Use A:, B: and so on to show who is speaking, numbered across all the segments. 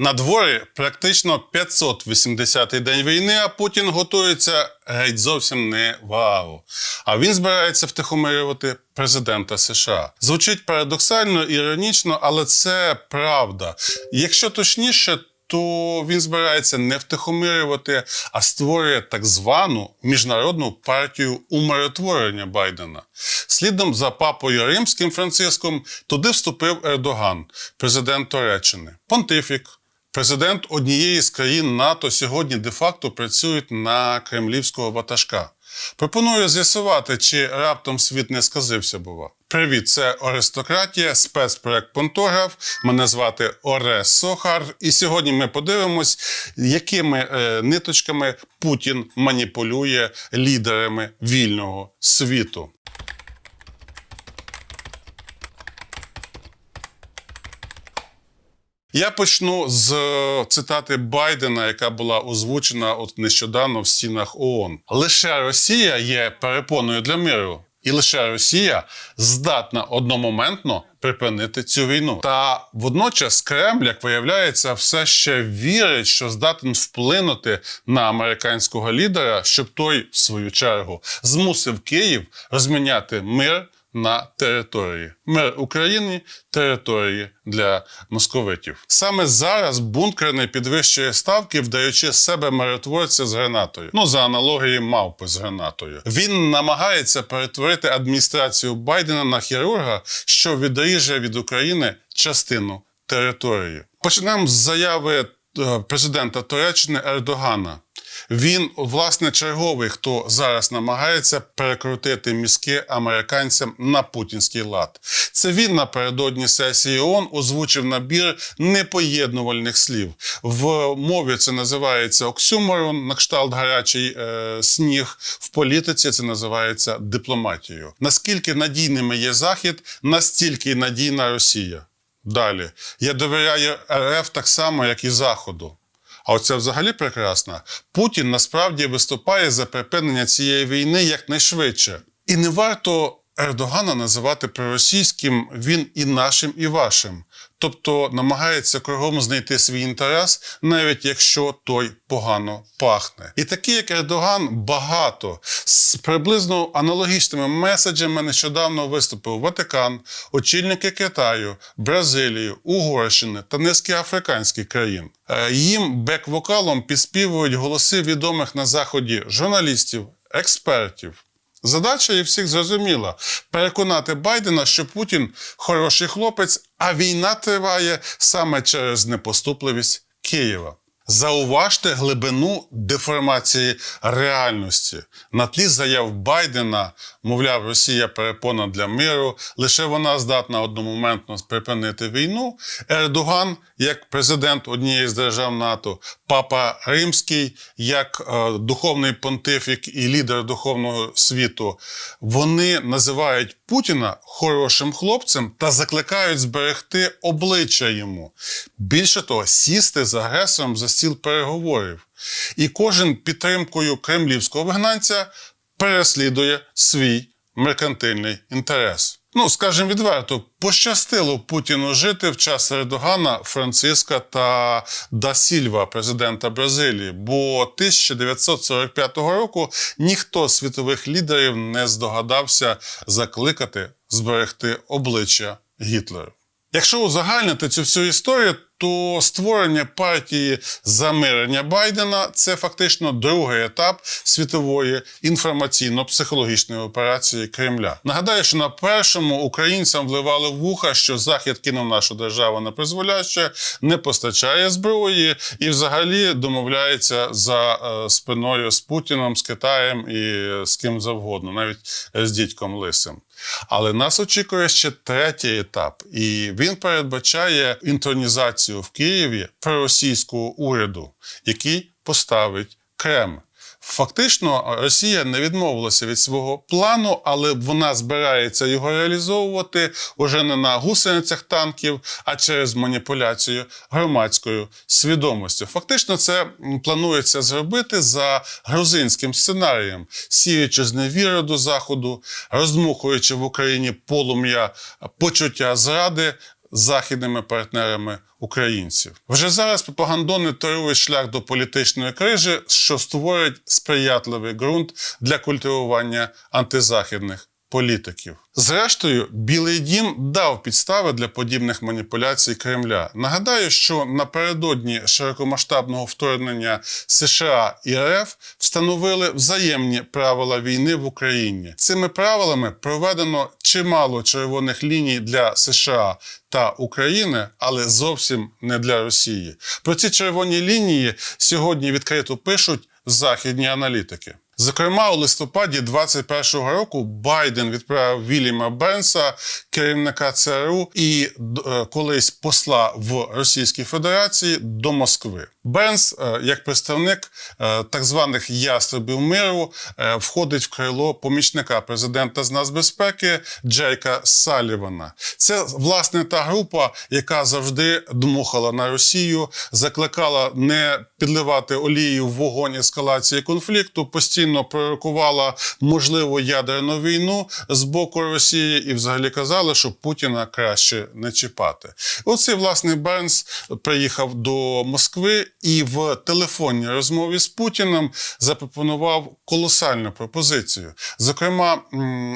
A: На дворі практично 580-й день війни, а Путін готується геть зовсім не вау. А він збирається втихомирювати президента США. Звучить парадоксально, іронічно, але це правда. Якщо точніше, то він збирається не втихомирювати, а створює так звану міжнародну партію умиротворення Байдена. Слідом за папою римським Франциском туди вступив Ердоган, президент Туреччини. Понтифік, президент однієї з країн НАТО, сьогодні де-факто працюють на кремлівського ватажка. Пропоную з'ясувати, чи раптом світ не сказився, бува. Привіт, це Аристократія, спецпроект Понтограф. Мене звати Орес Сохар. І сьогодні ми подивимось, якими е, ниточками Путін маніпулює лідерами вільного світу. Я почну з е, цитати Байдена, яка була озвучена от нещодавно в стінах ООН. Лише Росія є перепоною для миру, і лише Росія здатна одномоментно припинити цю війну. Та водночас Кремль, як виявляється, все ще вірить, що здатен вплинути на американського лідера, щоб той, в свою чергу, змусив Київ розміняти мир на території. Мир України території для московитів. Саме зараз бункерний підвищує ставки, вдаючи себе миротворця з гранатою. Ну за аналогією мавпи з гранатою. Він намагається перетворити адміністрацію Байдена на хірурга, що відріже від України частину території. Почнемо з заяви президента Туреччини Ердогана. Він, власне, черговий, хто зараз намагається перекрутити мізки американцям на путінський лад. Це він напередодні сесії ООН озвучив набір непоєднувальних слів. В мові це називається оксюморон, на кшталт гарячий е, сніг. В політиці це називається дипломатією. Наскільки надійними є Захід, настільки надійна Росія. Далі я довіряю РФ так само, як і Заходу. А оце взагалі прекрасно. Путін насправді виступає за припинення цієї війни якнайшвидше. І не варто Ердогана називати проросійським він і нашим, і вашим. Тобто намагається кругом знайти свій інтерес, навіть якщо той погано пахне. І такі, як Ердоган, багато з приблизно аналогічними меседжами нещодавно виступив Ватикан, очільники Китаю, Бразилії, Угорщини та низки африканських країн. Е, Їм бек-вокалом підспівують голоси відомих на заході журналістів, експертів. Задача і всіх зрозуміла переконати Байдена, що Путін хороший хлопець, а війна триває саме через непоступливість Києва. Зауважте глибину деформації реальності на тлі заяв Байдена, мовляв, Росія перепона для миру, лише вона здатна одномоментно припинити війну. Ердоган, як президент однієї з держав НАТО, Папа Римський, як е, духовний понтифік і лідер духовного світу, вони називають Путіна хорошим хлопцем та закликають зберегти обличчя йому. Більше того, сісти з агресором за стіл переговорів. І кожен підтримкою кремлівського вигнанця переслідує свій меркантильний інтерес. Ну, скажімо відверто, пощастило Путіну жити в час Ердогана, Франциска та Да Сільва, президента Бразилії. Бо 1945 року ніхто з світових лідерів не здогадався закликати зберегти обличчя Гітлера. Якщо узагальнити цю всю історію, то створення партії замирення Байдена це фактично другий етап світової інформаційно-психологічної операції Кремля. Нагадаю, що на першому українцям вливали в вуха, що Захід кинув нашу державу на призволяще, не постачає зброї і, взагалі, домовляється за е, спиною з Путіном, з Китаєм і з ким завгодно, навіть з дідьком Лисим. Але нас очікує ще третій етап, і він передбачає інтронізацію в Києві проросійського уряду, який поставить Кремль. Фактично, Росія не відмовилася від свого плану, але вона збирається його реалізовувати уже не на гусеницях танків, а через маніпуляцію громадською свідомістю. Фактично, це планується зробити за грузинським сценарієм, сіючи зневіру до заходу, роздмухуючи в Україні полум'я почуття зради. Західними партнерами українців. Вже зараз пропагандони торують шлях до політичної крижі, що створить сприятливий ґрунт для культивування антизахідних політиків. Зрештою, Білий Дім дав підстави для подібних маніпуляцій Кремля. Нагадаю, що напередодні широкомасштабного вторгнення США і РФ встановили взаємні правила війни в Україні. Цими правилами проведено чимало червоних ліній для США та України, але зовсім не для Росії. Про ці червоні лінії сьогодні відкрито пишуть західні аналітики. Зокрема, у листопаді 2021 року Байден відправив Вільяма Бенса, керівника ЦРУ і е, колись посла в Російській Федерації до Москви. Бенс, е, як представник е, так званих ястребів миру, е, входить в крило помічника президента з нацбезпеки Джейка Салівана. Це власне та група, яка завжди дмухала на Росію, закликала не підливати олію в вогонь ескалації конфлікту, постійно пророкувала можливу ядерну війну з боку Росії і взагалі казали, що Путіна краще не чіпати. Оцей власне Бернс приїхав до Москви і в телефонній розмові з Путіним запропонував колосальну пропозицію. Зокрема,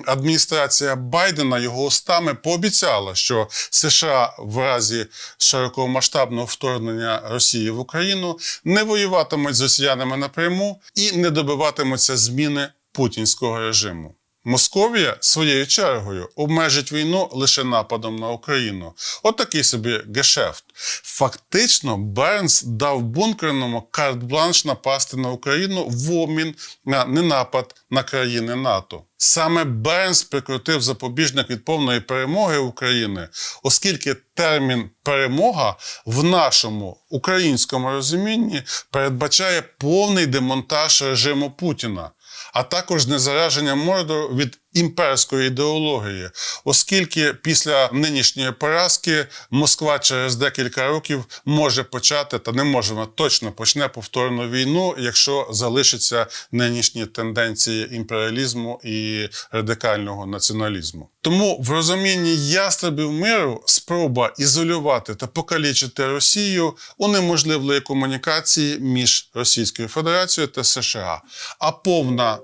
A: адміністрація Байдена його устами пообіцяла, що США в разі широкомасштабного вторгнення Росії в Україну не воюватимуть з росіянами напряму і не добиватимуться зміни путінського режиму. Московія своєю чергою обмежить війну лише нападом на Україну. Отакий собі гешефт. Фактично, Бернс дав бункерному карт-бланш напасти на Україну в обмін на ненапад на країни НАТО. Саме Бернс прикрутив запобіжник від повної перемоги України, оскільки термін перемога в нашому українському розумінні передбачає повний демонтаж режиму Путіна а також незараження морду від імперської ідеології, оскільки після нинішньої поразки Москва через декілька років може почати та не може вона точно почне повторну війну, якщо залишаться нинішні тенденції імперіалізму і радикального націоналізму. Тому в розумінні ястребів миру спроба ізолювати та покалічити Росію унеможливлює комунікації між Російською Федерацією та США, а повна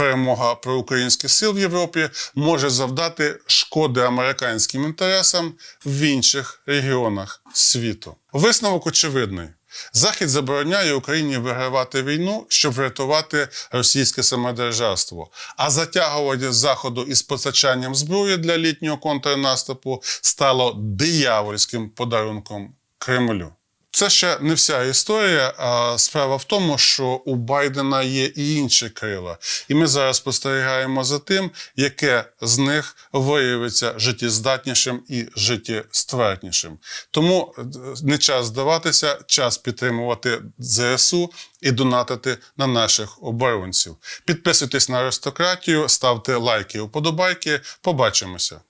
A: перемога проукраїнських сил в Європі може завдати шкоди американським інтересам в інших регіонах світу. Висновок очевидний. Захід забороняє Україні вигравати війну, щоб врятувати російське самодержавство. А затягування заходу із постачанням зброї для літнього контрнаступу стало диявольським подарунком Кремлю. Це ще не вся історія. А справа в тому, що у Байдена є і інші крила, і ми зараз спостерігаємо за тим, яке з них виявиться життєздатнішим і життєстверднішим. Тому е, не час здаватися, час підтримувати ЗСУ і донатити на наших оборонців. Підписуйтесь на аристократію, ставте лайки, уподобайки. Побачимося.